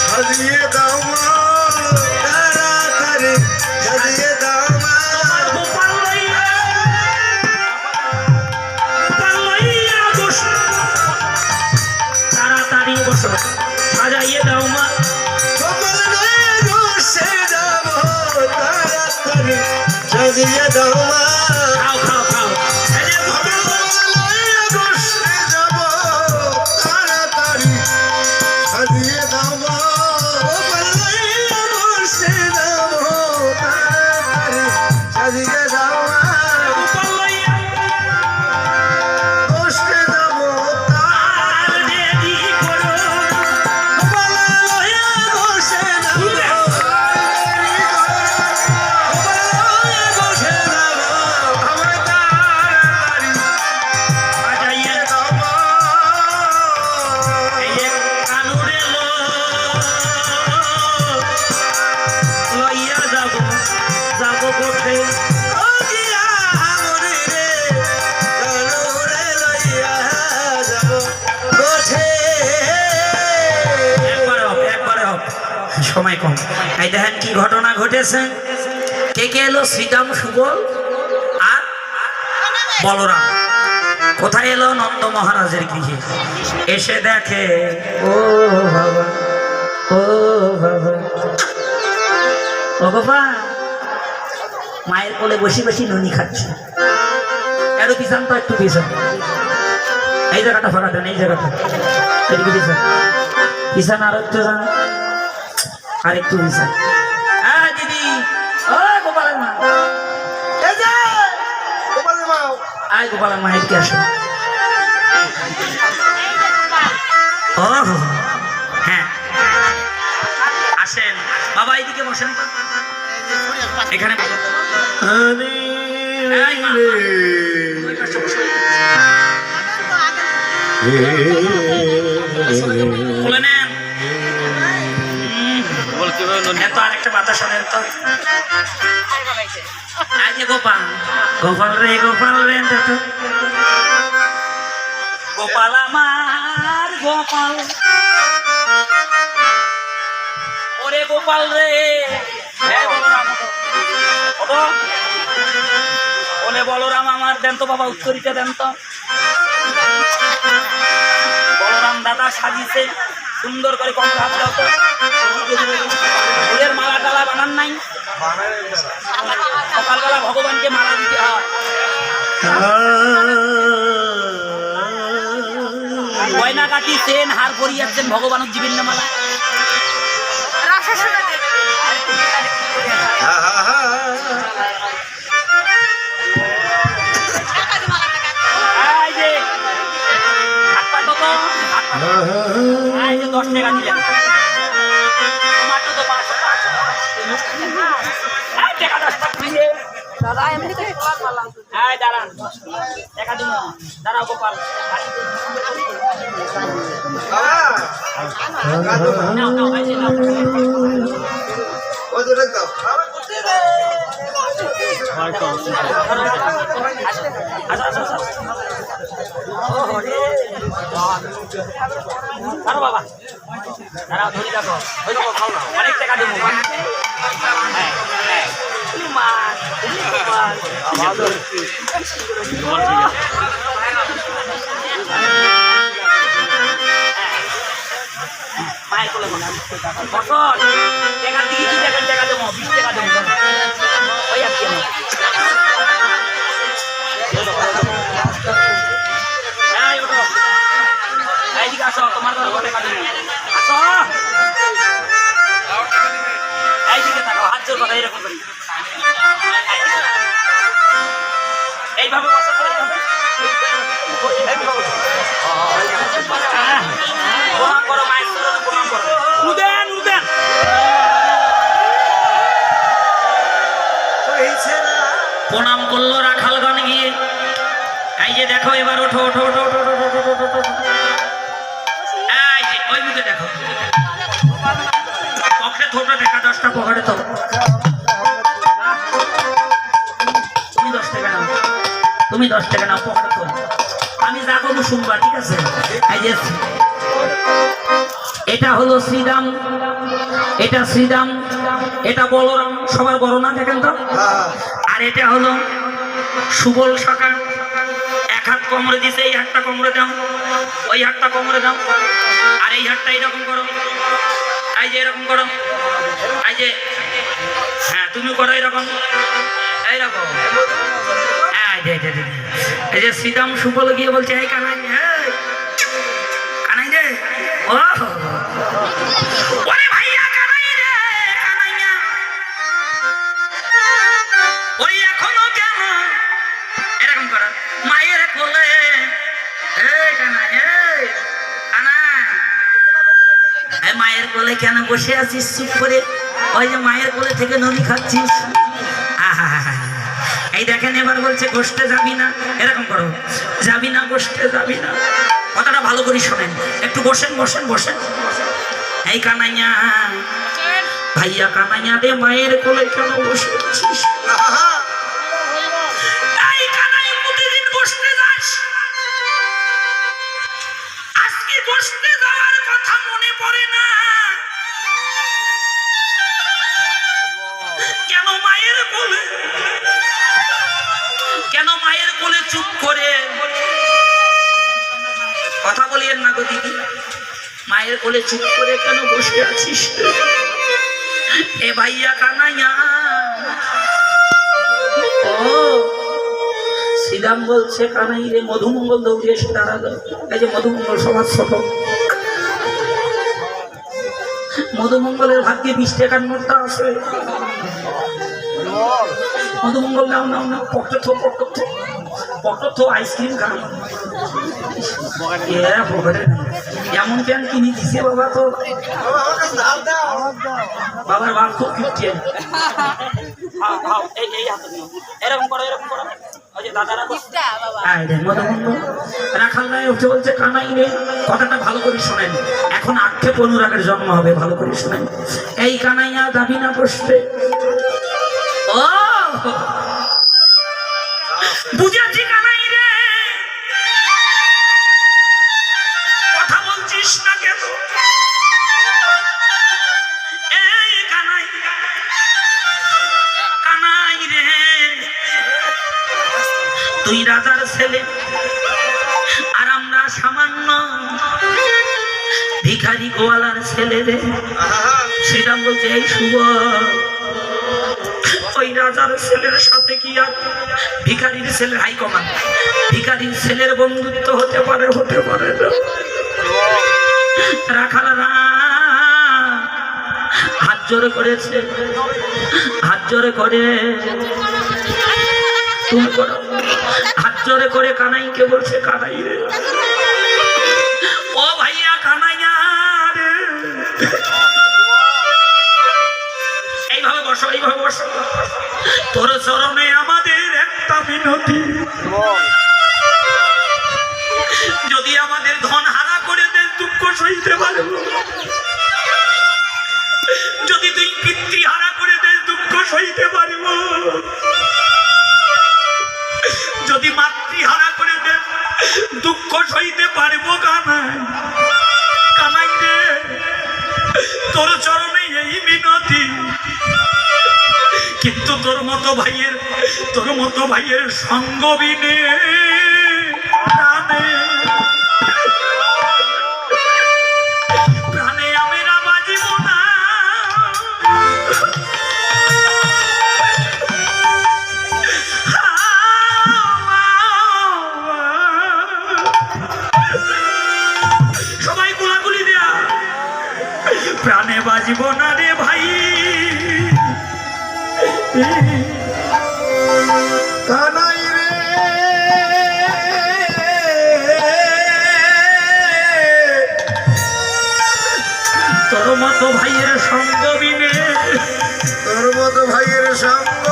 সাজিয়ে দাও মা। তাড়াতাড়ি সাজিয়ে দাও মা। তাড়াতাড়ি বসো সাজাইয়ে দাও মা। সাজিয়ে দাও মা। ঘটনা ঘটেছে। কে কে এলো? শ্রীরাম, সুবল আর বলরাম। কোথায় এলো? নন্দ মহারাজের গৃহে। এসে দেখে, ও বাবা ও বাবা। ও মায়ের কোলে বসে বসে নুনি খাচ্ছে। একটু পিছান তো একটু পিছান এই জায়গাটা ফাঁকা দেন, এই জায়গাটা। পিছান পিছান আর একটু আর একটু পিছান আয় গোপালের মা আসো ও হ্যাঁ আসেন বাবা এইদিকে বসেন। এখানে বসো। এই মা। ওই পাশে বসো। বলে নেন এত আরেকটা বাতাসা দেন তো। আজ গোপাল। গোপাল রে গোপাল রে গোপাল আমার গোপাল। ওরে গোপাল রে। ওলে বলরাম। আমার দেন তো বাবা উত্তরিটা দেন তো। বলরাম দাদা সাজিছে। সুন্দর করে কম হাত দাও তো। ফুলের মালা টালা বানান নাই? সকালবেলা ভগবানকে মালা দিতে হয়। গয়না কাটি চেন হার পরিয়াচ্ছেন ভগবানের জীবন মালা। এই যে দশ টাকা দিলাম। মাত্র তো গোপাল। পারলাম হ্যাঁ দাঁড়ান দেখা দিন আরও বাবা দাঁড়াও ধরে দেখো ওই রকম খাও অনেক টাকা দেবো? মায়ের টাকা দেবো বিশ টাকা দেবো। ওই আর আসো তোমার ঘরে টাকা দেবো আসো এইদিকে থাকো হাত জোর কথা এরকম করি এইভাবে বসো প্রণাম করো মায়ের প্রণাম করো উদেন উদেন প্রণাম করল গিয়ে এই যে দেখো এবার ওঠো ওঠো ওঠো ওঠো ওই মুখে দেখো। পকেটে থোটো দেখা দশটা পকেটে তো। তুমি দশ টাকা নাও। তুমি দশ টাকা নাও পকেটে তো। আমি যা করব শুনবা ঠিক আছে? এই যে এটা হলো শ্রীরাম এটা শ্রীরাম এটা বলরাম। সবার বড় না দেখেন তো? হ্যাঁ। আর এটা হলো সুবল সকাল এক হাত কোমরে দিছে এই হাতটা কোমরে দাও। ওই হাতটা কোমরে দাও। আর এই হাতটা এরকম করো। এই যে এরকম করো। এই যে। হ্যাঁ তুমি করো এরকম। এইরকম হ্যাঁ এই যে, গিয়ে বলছে এই কানাই এই, কানাই ও। এখনও কেন করো মায়ের কোলে। মায়ের কোলে কেন বসে আছিস? চুপ করে। ওই যে মায়ের কোলে থেকে ননি খাচ্ছিস। এই দেখেন এবার বলছে গোষ্ঠে যাবি না? এরকম করো। যাবি না গোষ্ঠে যাবি না। কথাটা ভালো করে শোনেন। একটু বসেন বসেন বসেন। এই কানাইয়া ভাইয়া কানাইয়া রে মায়ের কোলে কেন বসে কেন মায়ের কোলে চুপ করে? কথা বলিয়েন না গো দিদি। মায়ের কোলে চুপ করে কেন বসে আছিস? এ ভাইয়া কানাইয়া। ও, শ্রীরাম বলছে, কানাই রে, মধুমঙ্গল দৌড়ে এসে দাঁড়াল এই যে মধুমঙ্গল সবার ছোট মধুমঙ্গলের ভাগ্যে বিশ টাকার নোটটা আছে। মধুমঙ্গল নাও নাও নাও পকেটে থো পকেটে থো পকেটে থো আইসক্রিম খাও। এমন প্যান্ট কিনে দিছে বাবা তো? বাবার বাপ খুব কিপটে এরকম করো এরকম করো। ওই যে দাদারা করছে কিসটা বাবা। আয় রে মদমন্দ রাখাল রায় উঠে বলছে কানাই রে কথাটা ভালো করে শোনেন। এখন আক্ষেপ অনুরাগের জন্ম হবে ভালো করে শোনেন। এই কানাইয়া দাবি না বসবে। ও বুঝেছি কানাই রে। কথা বলছিস না কেন? এই কানাই কানাই রে। তুই রাজার ছেলে আর আমরা সামান্য ভিখারি গোয়ালার ছেলে রে। শ্রীরাম বলছে এই শুভ ওই রাজার ছেলের সাথে কি আর? ভিখারির ছেলের হাই কমান্ড। ভিখারির ছেলের বন্ধুত্ব হতে পারে হতে পারে না। হাত জোরে করেছে, হাত জোরে করে। হাত জোরে করে কানাইকে বলছে, কানাই রে। ও ভাইয়া, কানাইয়া রে। এইভাবে বসো তোর চরণে আমাদের একটা মিনতি যদি আমাদের ধন হারা করে দেন, দুঃখ সইতে পারব। যদি তুই পিতৃ হারা করে দেন, দুঃখ সইতে পারব। কিন্তু তোর মতো ভাইয়ের তোর মতো ভাইয়ের সঙ্গ বিনে প্রাণে বাজিব না রে ভাই। কানাই রে। তোর মতো ভাইয়ের সঙ্গ বিনে। তোর মতো ভাইয়ের সঙ্গ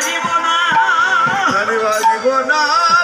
বাজিব না। জানিব না।